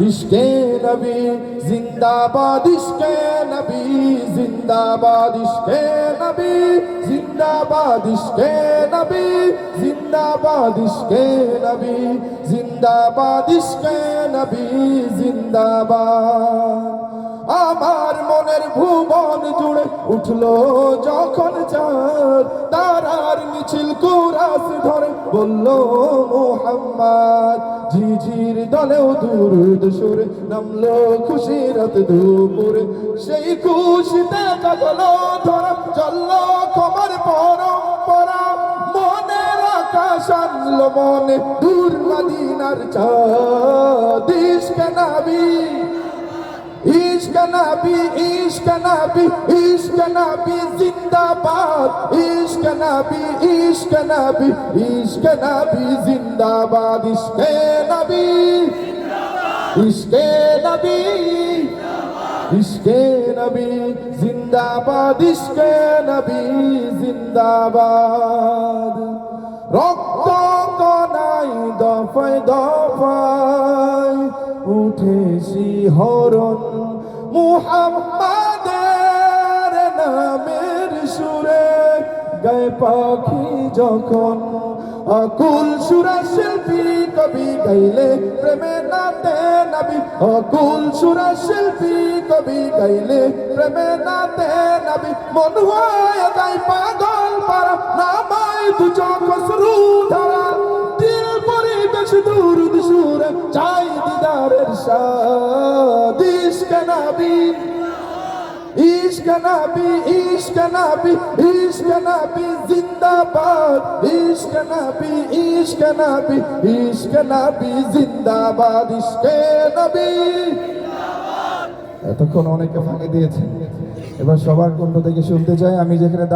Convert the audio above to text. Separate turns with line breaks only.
ইশকে নবী, জিন্দাবাদ ইশকে নবী, জিন্দাবাদ ইশকে নবী, জিন্দাবাদ ইশকে নবী, জিন্দাবাদ ইশকে নবী, জিন্দাবাদ ইশকে নবী, জিন্দাবাদ। আমার মনের ভুবন জুড়ে উঠল যখন চাঁদ মিছিল কুরাস ধরে, বলল, মোহাম্মদ, ঝিঝির দলেও দূর সুরে, নামলো খুশিরত দুপুরে। সেই খুশিতে কাগলো ধরা চলল কমর পরম্পরা। মনের আকাশ মনে, দূর মদিনার চাঁদ, ইশকে নবী। ইশক নবী ইশক নবী ইশক নবী জিন্দাবাদ ইশক নবী ইশক নবী ইশক নবী জিন্দাবাদ ইশকে নবী ইশকে নবী ইশকে নবী জিন্দাবাদ ইশকে নবী জিন্দাবাদ রক্ত কনাই দফায় দফায় উঠে শিহরণ মুহাম্মাদের নামের সুরে গায়ে পাখি যখন অকুল সুরা শিল্পী কবি গাইলে প্রেমে নাতে নবী। অকুল সুরা শিল্পী কবি গাইলে প্রেমে নাতে নবী। মন হয় গাই পাগল পারা, নামায় তু চোখ শুরু ধারা। দিল পরিবেশ দূর সুরে, চাই দিদারের সাদ নবী। ইশক নবী ইশক নবী ইশক নবী, জিন্দাবাদ। ইশক নবী ইশক নবী ইশক নবী, জিন্দাবাদ। ইশকে নবী। এতক্ষণ অনেকে ফাঁকে দিয়েছে। এবার সবার কণ্ঠ থেকে শুনতে চাই, আমি যেখানে